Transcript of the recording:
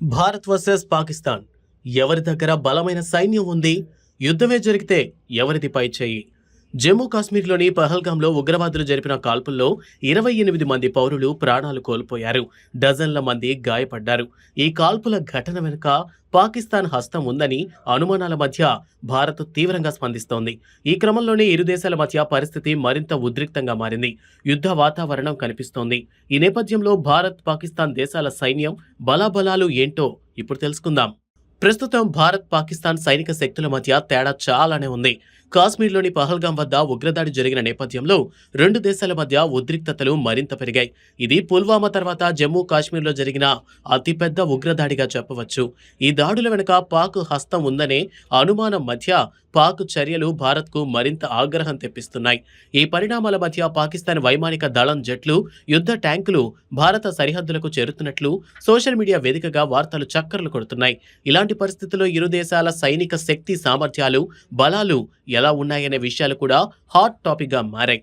Bharat versus Pakistan. ఎవరి దగ్గర బలమైన సైన్యం ఉంది యుద్ధమే జరిగితే ఎవరిది పై చేయి జమ్మూ కాశ్మీర్లోని పహల్గాంలో ఉగ్రవాదులు జరిపిన కాల్పుల్లో ఇరవై ఎనిమిది మంది పౌరులు ప్రాణాలు కోల్పోయారు. డజన్ల మంది గాయపడ్డారు. ఈ కాల్పుల ఘటన వెనుక పాకిస్తాన్ హస్తం ఉందని అనుమానాల మధ్య భారత్ తీవ్రంగా స్పందిస్తోంది. ఈ క్రమంలోనే ఇరు దేశాల మధ్య పరిస్థితి మరింత ఉద్రిక్తంగా మారింది. యుద్ధ వాతావరణం కనిపిస్తోంది. ఈ నేపథ్యంలో భారత్ పాకిస్తాన్ దేశాల సైన్యం బలాబలాలు ఏంటో ఇప్పుడు తెలుసుకుందాం. ప్రస్తుతం భారత్ పాకిస్తాన్ సైనిక శక్తుల మధ్య తేడా చాలానే ఉంది. కాశ్మీర్లోని పహల్గాం వద్ద ఉగ్రదాడి జరిగిన నేపథ్యంలో రెండు దేశాల మధ్య ఉద్రిక్తతలు మరింత పెరిగాయి. ఇది పుల్వామా తర్వాత జమ్మూ కాశ్మీర్లో జరిగిన అతిపెద్ద ఉగ్రదాడిగా చెప్పవచ్చు. ఈ దాడుల వెనుక పాక్ హస్తం ఉందనే అనుమానం మధ్య పాక్ చర్యలు భారత్కు మరింత ఆగ్రహం తెప్పిస్తున్నాయి. ఈ పరిణామాల మధ్య పాకిస్తాన్ వైమానిక దళం జట్లు యుద్ధ ట్యాంకులు భారత సరిహద్దులకు చేరుతున్నట్లు సోషల్ మీడియా వేదికగా వార్తలు చక్కర్లు కొడుతున్నాయి. ఇలాంటి పరిస్థితుల్లో ఇరు దేశాల సైనిక శక్తి సామర్థ్యాలు బలాలు ఎలా ఉన్నాయనే విషయాలు కూడా హాట్ టాపిక్గా మారాయి.